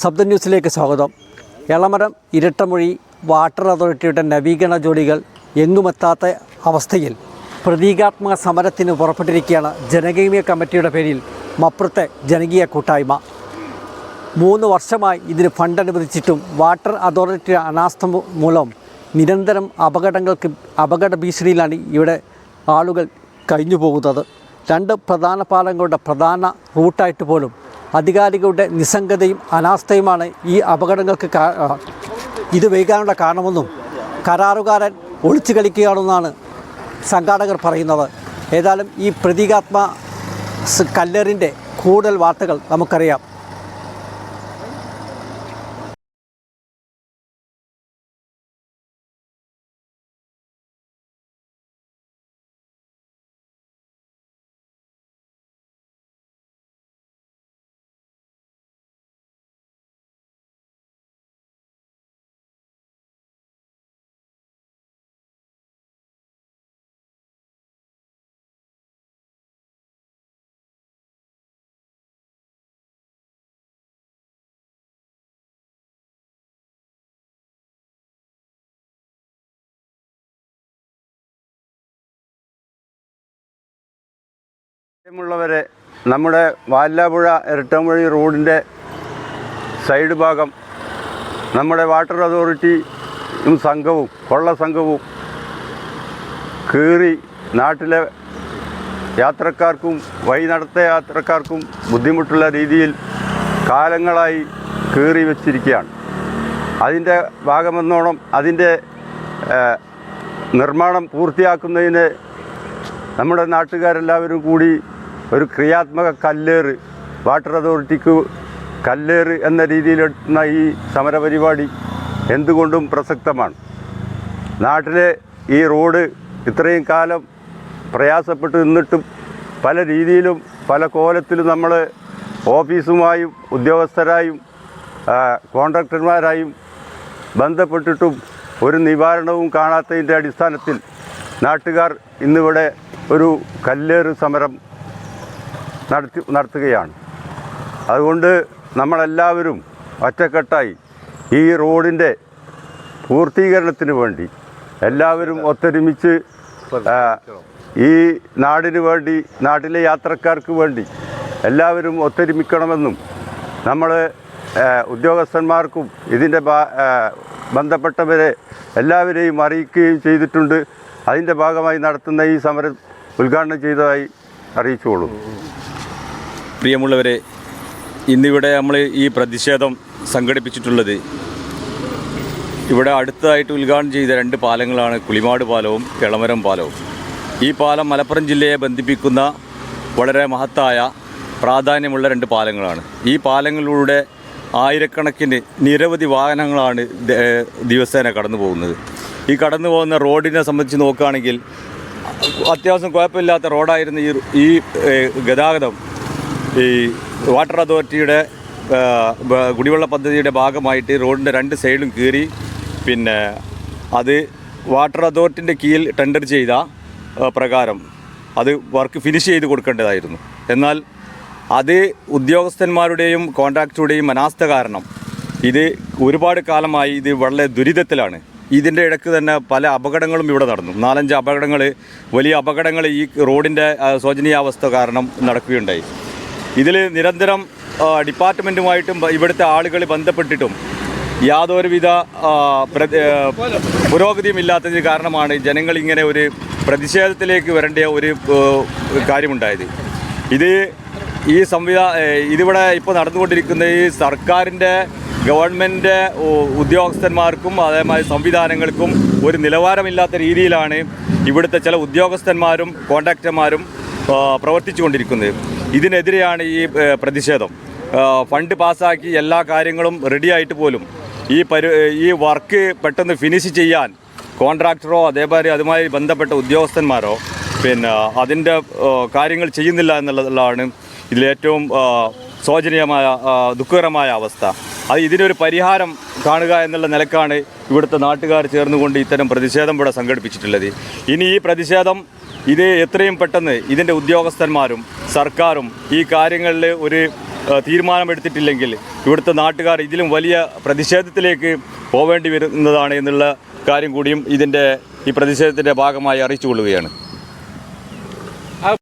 ശബ്ദ ന്യൂസിലേക്ക് സ്വാഗതം. എളമരം ഇരട്ടമൊഴി വാട്ടർ അതോറിറ്റിയുടെ നവീകരണ ജോലികൾ എങ്ങുമെത്താത്ത അവസ്ഥയിൽ പ്രതീകാത്മക സമരത്തിന് പുറപ്പെട്ടിരിക്കുകയാണ് ജനകീയ കമ്മിറ്റിയുടെ പേരിൽ മപ്പുറത്തെ ജനകീയ കൂട്ടായ്മ. മൂന്ന് വർഷമായി ഇതിന് ഫണ്ട് അനുവദിച്ചിട്ടും വാട്ടർ അതോറിറ്റി അനാസ്ഥ മൂലം നിരന്തരം അപകടങ്ങൾക്ക് അപകട ഭീഷണിയിലാണ് ഇവിടെ ആളുകൾ കഴിഞ്ഞു പോകുന്നത് രണ്ട് പ്രധാന പാലങ്ങളുടെ പ്രധാന റൂട്ടായിട്ട് പോലും അധികാരികളുടെ നിസ്സംഗതയും അനാസ്ഥയുമാണ് ഈ അപകടങ്ങൾക്ക് ഇത് വൈകാനുള്ള കാരണമെന്നും കരാറുകാരൻ ഒളിച്ചു കളിക്കുകയാണെന്നാണ് സംഘാടകർ പറയുന്നത്. ഏതായാലും ഈ പ്രതീകാത്മ കല്ലേറിന്റെ കൂടുതൽ വാർത്തകൾ നമുക്കറിയാം. പ്രിയമുള്ളവരെ നമ്മുടെ വാല്ലാപുഴ ഇരട്ടമൊഴി റോഡിന്റെ സൈഡ് ഭാഗം നമ്മുടെ വാട്ടർ അതോറിറ്റിയും സംഘവും കൊള്ള സംഘവും കീറി നാട്ടിലെ യാത്രക്കാർക്കും വഴി നടത്ത യാത്രക്കാർക്കും ബുദ്ധിമുട്ടുള്ള രീതിയിൽ കാലങ്ങളായി കീറി വച്ചിരിക്കുകയാണ്. അതിന്റെ ഭാഗമെന്നോണം അതിന്റെ നിർമ്മാണം പൂർത്തിയാക്കുന്നതിന് നമ്മുടെ നാട്ടുകാരെല്ലാവരും കൂടി ഒരു ക്രിയാത്മക കല്ലേറ് വാട്ടർ അതോറിറ്റിക്ക് കല്ലേറ് എന്ന രീതിയിലെത്തുന്ന ഈ സമരപരിപാടി എന്തുകൊണ്ടും പ്രസക്തമാണ്. നാട്ടിലെ ഈ റോഡ് ഇത്രയും കാലം പ്രയാസപ്പെട്ട് നിന്നിട്ടും പല രീതിയിലും പല കോലത്തിലും നമ്മൾ ഓഫീസുമായും ഉദ്യോഗസ്ഥരായും കോൺട്രാക്ടർമാരായും ബന്ധപ്പെട്ടിട്ടും ഒരു നിവാരണവും കാണാത്തതിന്റെ അടിസ്ഥാനത്തിൽ നാട്ടുകാർ ഇന്നിവിടെ ഒരു കല്ലേറ് സമരം നടത്തി നടത്തുകയാണ്. അതുകൊണ്ട് നമ്മളെല്ലാവരും ഒറ്റക്കെട്ടായി ഈ റോഡിന്റെ പൂർത്തീകരണത്തിന് വേണ്ടി എല്ലാവരും ഒത്തൊരുമിച്ച് ഈ നാടിന് വേണ്ടി നാട്ടിലെ യാത്രക്കാർക്ക് വേണ്ടി എല്ലാവരും ഒത്തൊരുമിക്കണമെന്നും നമ്മൾ ഉദ്യോഗസ്ഥന്മാർക്കും ഇതിന്റെ ബന്ധപ്പെട്ടവരെ എല്ലാവരെയും അറിയിക്കുകയും ചെയ്തിട്ടുണ്ട്. അതിന്റെ ഭാഗമായി നടത്തുന്ന ഈ സമരം ഉദ്ഘാടനം ചെയ്തതായി അറിയിച്ചുകൊള്ളൂ പ്രിയമുള്ളവരെ ഇന്നിവിടെ നമ്മൾ ഈ പ്രതിഷേധം സംഘടിപ്പിച്ചിട്ടുള്ളത്. ഇവിടെ അടുത്തതായിട്ട് ഉദ്ഘാടനം ചെയ്ത രണ്ട് പാലങ്ങളാണ് കുളിമാട് പാലവും കിളമരം പാലവും. ഈ പാലം മലപ്പുറം ജില്ലയെ ബന്ധിപ്പിക്കുന്ന വളരെ മഹത്തായ പ്രാധാന്യമുള്ള രണ്ട് പാലങ്ങളാണ്. ഈ പാലങ്ങളിലൂടെ ആയിരക്കണക്കിന് നിരവധി വാഹനങ്ങളാണ് ദിവസേന കടന്നു പോകുന്നത്. ഈ കടന്നു പോകുന്ന റോഡിനെ സംബന്ധിച്ച് നോക്കുകയാണെങ്കിൽ അത്യാവശ്യം കുഴപ്പമില്ലാത്ത റോഡായിരുന്ന ഈ ഈ ഗതാഗതം. ഈ വാട്ടർ അതോറിറ്റിയുടെ കുടിവെള്ള പദ്ധതിയുടെ ഭാഗമായിട്ട് റോഡിന്റെ രണ്ട് സൈഡും കീറി പിന്നെ അത് വാട്ടർ അതോറിറ്റിന്റെ കീഴിൽ ടെൻഡർ ചെയ്ത പ്രകാരം അത് വർക്ക് ഫിനിഷ് ചെയ്ത് കൊടുക്കേണ്ടതായിരുന്നു. എന്നാൽ അത് ഉദ്യോഗസ്ഥന്മാരുടെയും കോൺട്രാക്ടറുടെയും അനാസ്ഥ കാരണം ഇത് ഒരുപാട് കാലമായി ഇത് വളരെ ദുരിതത്തിലാണ്. ഇതിന്റെ ഇടയ്ക്ക് തന്നെ പല അപകടങ്ങളും ഇവിടെ നടന്നു. നാലഞ്ച് അപകടങ്ങൾ വലിയ അപകടങ്ങൾ ഈ റോഡിന്റെ ശോചനീയാവസ്ഥ കാരണം നടക്കുകയുണ്ടായി. ഇതിൽ നിരന്തരം ഡിപ്പാർട്ട്മെന്റുമായിട്ടും ഇവിടുത്തെ ആളുകൾ ബന്ധപ്പെട്ടിട്ടും യാതൊരുവിധ പുരോഗതിയും ഇല്ലാത്തതിന് കാരണമാണ് ജനങ്ങൾ ഇങ്ങനെ ഒരു പ്രതിഷേധത്തിലേക്ക് വരേണ്ട ഒരു കാര്യമുണ്ടായത്. ഇത് ഈ സംവിധാ ഇതിവിടെ ഇപ്പോൾ നടന്നുകൊണ്ടിരിക്കുന്ന ഈ സർക്കാരിന്റെ ഗവൺമെന്റ് ഉദ്യോഗസ്ഥന്മാർക്കും അതേമാതിരി സംവിധാനങ്ങൾക്കും ഒരു നിലവാരമില്ലാത്ത രീതിയിലാണ് ഇവിടുത്തെ ചില ഉദ്യോഗസ്ഥന്മാരും കോൺട്രാക്ടർമാരും ആ, പ്രവർത്തിച്ചു കൊണ്ടിരിക്കുന്നത് ഇതിനെതിരെയാണ് ഈ പ്രതിഷേധം. ഫണ്ട് പാസ്സാക്കി എല്ലാ കാര്യങ്ങളും റെഡിയായിട്ട് പോലും ഈ പരി ഈ വർക്ക് പെട്ടെന്ന് ഫിനിഷ് ചെയ്യാൻ കോൺട്രാക്ടറോ അതേപോലെ അതുമായി ബന്ധപ്പെട്ട ഉദ്യോഗസ്ഥന്മാരോ പിന്നെ അതിന്റെ കാര്യങ്ങൾ ചെയ്യുന്നില്ല എന്നുള്ളതാണ് ഇതിലേറ്റവും ശോചനീയമായ ദുഃഖകരമായ അവസ്ഥ. അത് ഇതിനൊരു പരിഹാരം കാണുക എന്നുള്ള നിലക്കാണ് ഇവിടുത്തെ നാട്ടുകാർ ചേർന്നുകൊണ്ട് ഇത്തരം പ്രതിഷേധം ഇവിടെ സംഘടിപ്പിച്ചിട്ടുള്ളത്. ഇനി ഈ പ്രതിഷേധം ഇത് എത്രയും പെട്ടെന്ന് ഇതിന്റെ ഉദ്യോഗസ്ഥന്മാരും സർക്കാരും ഈ കാര്യങ്ങളിൽ ഒരു തീരുമാനമെടുത്തിട്ടില്ലെങ്കിൽ ഇവിടുത്തെ നാട്ടുകാർ ഇതിലും വലിയ പ്രതിഷേധത്തിലേക്ക് പോവേണ്ടി വരുന്നതാണ് എന്നുള്ള കാര്യം കൂടിയും ഇതിന്റെ ഈ പ്രതിഷേധത്തിന്റെ ഭാഗമായി അറിയിച്ചു കൊള്ളുകയാണ്.